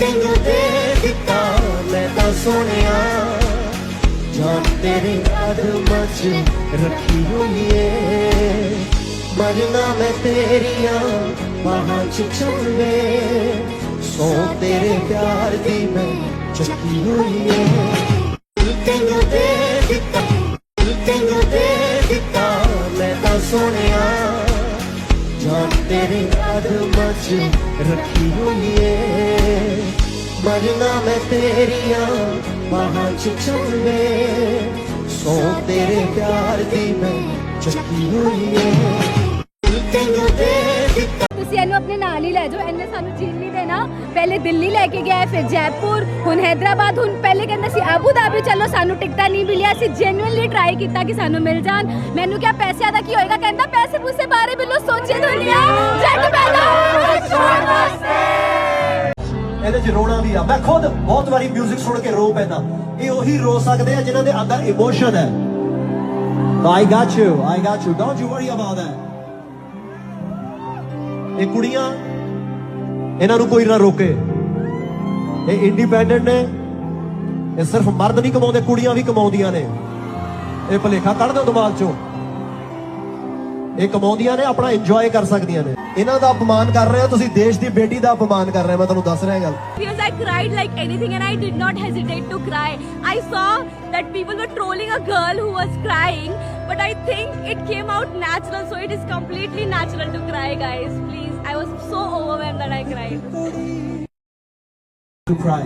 ਤੈਨੂੰ ਦੇ ਦਿੱਤਾ ਮੈਂ ਤਾਂ ਸੋਹਣਿਆ। ਜਾਨ ਤੇਰੇ ਕਦਮਾਂ 'ਚ ਰੱਖੀ ਹੋਈ ਏ। ਮਰਨਾ ਮੈਂ ਤੇਰੀਆਂ ਬਾਹਾਂ 'ਚ ਚੁੰਮੇ ਸੋ ਤੇਰੇ ਪਿਆਰ ਦੀ ਮੈਂ ਚੱਕੀ ਹੋਈ ਏ। ਤੈਨੂੰ ਦੇ ਦਿੱਤਾ ਤੈਨੂੰ ਦੇ ਦਿੱਤਾ ਮੈਂ ਤਾਂ ਸੋਹਣਿਆ। ਤੇਰੇ ਕਦਮਾਂ 'ਚ ਰੱਖੀ ਹੋਈ ਏ। ਮਰਨਾ ਮੈਂ ਤੇਰੀਆਂ ਬਾਹਾਂ 'ਚ ਚੁੰਮੇ। ਸੋ ਤੇਰੇ ਪਿਆਰ ਦੀ ਮੈਂ ਚੱਕੀ ਹੋਈ ਏ। ਤੈਨੂੰ ਦੇ ਆਪਣੇ ਨਾਲ ਹੀ ਲੈ ਜਾਓ। ਇਹਨੇ ਸਾਨੂੰ ਜੀਣ ਨਹੀਂ ਦੇਣਾ। ਪਹਿਲੇ ਦਿੱਲੀ ਲੈ ਕੇ ਗਿਆ, ਫਿਰ ਜੈਪੁਰ, ਹੁਣ ਹੈਦਰਾਬਾਦ, ਹੁਣ ਪਹਿਲੇ ਕਹਿੰਦਾ ਸੀ ਆਬੂ ਧਾਬੀ, ਚਲੋ ਸਾਨੂੰ ਟਿਕਟਾਂ ਨਹੀਂ ਮਿਲਿਆ। ਸੀ ਜੈਨੂਇਨਲੀ ਟਰਾਈ ਕੀਤਾ ਕਿ ਸਾਨੂੰ ਮਿਲ ਜਾਣ। ਮੈਨੂੰ ਕਿਹਾ ਪੈਸਿਆਂ ਦਾ ਕੀ ਹੋਏਗਾ? ਕਹਿੰਦਾ ਪੈਸੇ ਪੂਸੇ ਬਾਰੇ ਬਿਲੋ ਸੋਚੇ ਦੁਨੀਆ ਜੱਟ ਪਹਿਲਾਂ ਛੋੜ ਵਾਸਤੇ ਇਹਦੇ ਚ ਰੋਣਾ ਵੀ ਆ। ਮੈਂ ਖੁਦ ਬਹੁਤ ਵਾਰੀ 뮤직 ਸੁਣ ਕੇ ਰੋ ਪੈਂਦਾ। ਇਹ ਉਹੀ ਰੋ ਸਕਦੇ ਆ ਜਿਨ੍ਹਾਂ ਦੇ ਅੰਦਰ ਇਮੋਸ਼ਨ ਹੈ। I got you I got you don't you worry about that ਇਹ ਕੁੜੀਆਂ, ਇਹਨਾਂ ਨੂੰ ਕੋਈ ਨਾ ਰੋਕੇ। ਇਹ ਇੰਡੀਪੈਂਡੈਂਟ ਨੇ। ਇਹ ਸਿਰਫ ਮਰਦ ਨਹੀਂ ਕਮਾਉਂਦੇ, ਕੁੜੀਆਂ ਵੀ ਕਮਾਉਂਦੀਆਂ ਨੇ। ਇਹ ਭਲੇਖਾ ਕੱਢ ਦਿਓ ਦਿਮਾਗ ਚੋਂ। ਇਹ ਕਮਾਉਂਦੀਆਂ ਨੇ, ਆਪਣਾ ਇੰਜੋਏ ਕਰ ਸਕਦੀਆਂ ਨੇ। ਇਹਨਾਂ ਦਾ ਅਪਮਾਨ ਕਰ ਰਹੇ ਹੋ ਤੁਸੀਂ ਦੇਸ਼ ਦੀ ਬੇਟੀ ਦਾ ਅਪਮਾਨ ਕਰ ਰਹੇ ਹੋ ਮੈਂ ਤੁਹਾਨੂੰ ਦੱਸ ਰਿਹਾ ਗੱਲ Because I cried like anything and I did not hesitate to cry. I saw that people were trolling a girl who was crying, but I think it came out natural, so it is completely natural to cry, guys. Please, I was so overwhelmed that I cried. to cry.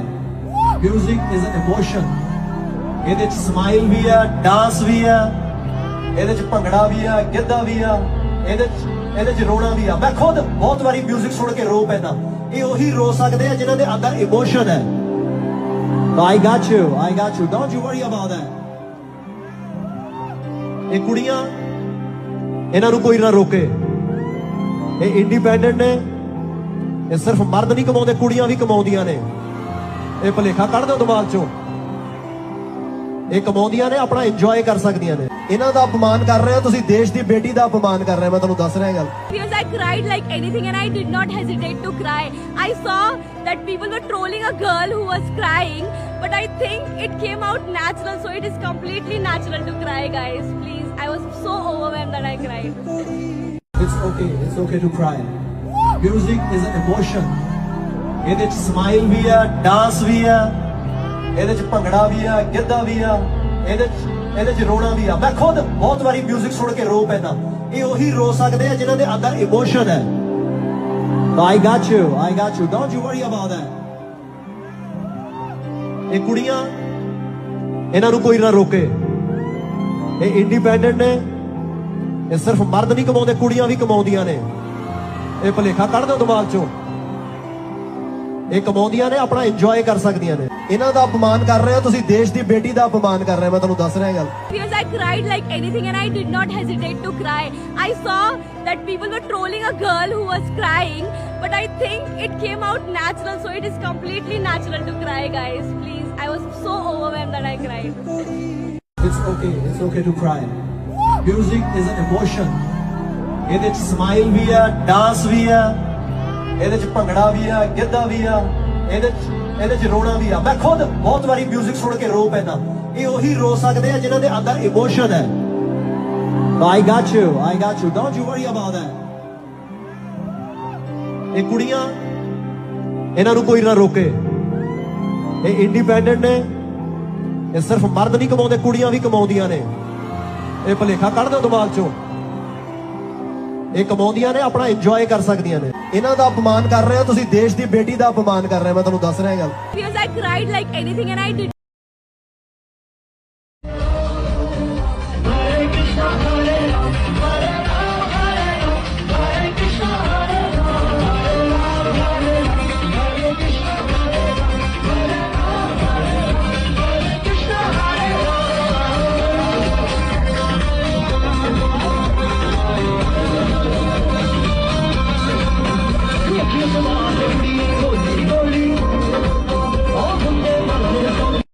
Music is an emotion. ਇਹਦੇ ਚ smile ਵੀ ਆ dance ਵੀ ਆ ਇਹਦੇ ਚ ਭੰਗੜਾ ਵੀ ਆ ਗਿੱਧਾ ਵੀ ਆ ਇਹਦੇ ਚ ਇਹਦੇ ਚ ਰੋਣਾ ਵੀ ਆ। ਮੈਂ ਖੁਦ ਬਹੁਤ ਵਾਰੀ 뮤직 ਸੁਣ ਕੇ ਰੋ ਪੈਂਦਾ। ਇਹ ਉਹੀ ਰੋ ਸਕਦੇ ਆ ਜਿਨ੍ਹਾਂ ਦੇ ਅੰਦਰ ਇਮੋਸ਼ਨ ਹੈ। I got you I got you don't you worry about that ਇਹ ਕੁੜੀਆਂ, ਇਹਨਾਂ ਨੂੰ ਕੋਈ ਨਾ ਰੋਕੇ। ਇਹ ਇੰਡੀਪੈਂਡੈਂਟ ਨੇ। ਇਹ ਸਿਰਫ ਮਰਦ ਨਹੀਂ ਕਮਾਉਂਦੇ, ਕੁੜੀਆਂ ਵੀ ਕਮਾਉਂਦੀਆਂ ਨੇ। ਇਹ ਭਲੇਖਾ ਕੱਢ ਦਿਓ ਦਿਮਾਗ ਚੋਂ। ਇਹ ਕਮਾਉਂਦੀਆਂ ਨੇ ਆਪਣਾ ਇੰਜੋਏ ਕਰ ਸਕਦੀਆਂ ਨੇ ਇਹਨਾਂ ਦਾ ਅਪਮਾਨ ਕਰ ਰਹੇ ਹੋ ਤੁਸੀਂ ਦੇਸ਼ ਦੀ ਬੇਟੀ ਦਾ ਅਪਮਾਨ ਕਰ ਰਹੇ ਹੋ ਮੈਂ ਤੁਹਾਨੂੰ ਦੱਸ ਰਿਹਾ ਇਹ ਗੱਲ Because I cried like anything and I did not hesitate to cry. I saw that people were trolling a girl who was crying, but I think it came out natural, so it is completely natural to cry, guys. Please, I was so overwhelmed that I cried. It's okay it's okay to cry 뮤직 is an emotion ਇਹਦੇ ਚ smile ਵੀ ਆ dance ਵੀ ਆ ਇਹਦੇ ਚ ਭੰਗੜਾ ਵੀ ਆ, ਗਿੱਧਾ ਵੀ ਆ, ਇਹਦੇ ਚ ਇਹਦੇ ਚ ਰੋਣਾ ਵੀ ਆ। ਮੈਂ ਖੁਦ ਬਹੁਤ ਵਾਰੀ 뮤직 ਸੁਣ ਕੇ ਰੋ ਪੈਂਦਾ। ਇਹ ਉਹੀ ਰੋ ਸਕਦੇ ਆ ਜਿਨ੍ਹਾਂ ਦੇ ਅੰਦਰ ਇਮੋਸ਼ਨ ਹੈ। I got you I got you don't you worry about that ਇਹ ਕੁੜੀਆਂ, ਇਹਨਾਂ ਨੂੰ ਕੋਈ ਨਾ ਰੋਕੇ। ਇਹ ਇੰਡੀਪੈਂਡੈਂਟ ਨੇ। ਇਹ ਸਿਰਫ ਮਰਦ ਨਹੀਂ ਕਮਾਉਂਦੇ, ਕੁੜੀਆਂ ਵੀ ਕਮਾਉਂਦੀਆਂ ਨੇ। ਇਹ ਭਲੇਖਾ ਕੱਢ ਦਿਓ ਦਿਮਾਗ ਚੋਂ। ਇਹ ਕਮਾਉਂਦੀਆਂ ਨੇ ਆਪਣਾ ਇੰਜੋਏ ਕਰ ਸਕਦੀਆਂ ਨੇ ਇਹਨਾਂ ਦਾ ਅਪਮਾਨ ਕਰ ਰਹੇ ਹੋ ਤੁਸੀਂ ਦੇਸ਼ ਦੀ ਬੇਟੀ ਦਾ ਅਪਮਾਨ ਕਰ ਰਹੇ ਹੋ ਮੈਂ ਤੁਹਾਨੂੰ ਦੱਸ ਰਿਹਾ ਇਹ ਗੱਲ Because I cried like anything and I did not hesitate to cry. I saw that people were trolling a girl who was crying, but I think it came out natural, so it is completely natural to cry, guys. Please, I was so overwhelmed that I cried. It's okay it's okay to cry 뮤직 is an emotion ਇਹਦੇ ਚ smile ਵੀ ਆ dance ਵੀ ਆ ਇਹਦੇ ਚ ਭੰਗੜਾ ਵੀ ਆ, ਗਿੱਧਾ ਵੀ ਆ, ਇਹਦੇ ਚ ਇਹਦੇ ਚ ਰੋਣਾ ਵੀ ਆ। ਮੈਂ ਖੁਦ ਬਹੁਤ ਵਾਰੀ 뮤직 ਸੁਣ ਕੇ ਰੋ ਪੈਂਦਾ। ਇਹ ਉਹੀ ਰੋ ਸਕਦੇ ਆ ਜਿਨ੍ਹਾਂ ਦੇ ਅੰਦਰ ਇਮੋਸ਼ਨ ਹੈ। I got you I got you don't you worry about that ਇਹ ਕੁੜੀਆਂ, ਇਹਨਾਂ ਨੂੰ ਕੋਈ ਨਾ ਰੋਕੇ। ਇਹ ਇੰਡੀਪੈਂਡੈਂਟ ਨੇ। ਇਹ ਸਿਰਫ ਮਰਦ ਨਹੀਂ ਕਮਾਉਂਦੇ, ਕੁੜੀਆਂ ਵੀ ਕਮਾਉਂਦੀਆਂ ਨੇ। ਇਹ ਭਲੇਖਾ ਕੱਢ ਦਿਓ ਦਿਮਾਗ ਚੋਂ। ਇਹ ਕਮਾਉਂਦੀਆਂ ਨੇ, ਆਪਣਾ ਇੰਜੋਏ ਕਰ ਸਕਦੀਆਂ ਨੇ। ਇਹਨਾਂ ਦਾ ਅਪਮਾਨ ਕਰ ਰਹੇ ਹੋ? ਤੁਸੀਂ ਦੇਸ਼ ਦੀ ਬੇਟੀ ਦਾ ਅਪਮਾਨ ਕਰ ਰਹੇ ਹੋ? ਮੈਂ ਤੁਹਾਨੂੰ ਦੱਸ ਰਿਹਾ ਇਹ ਗੱਲ। Because I cried like anything and I did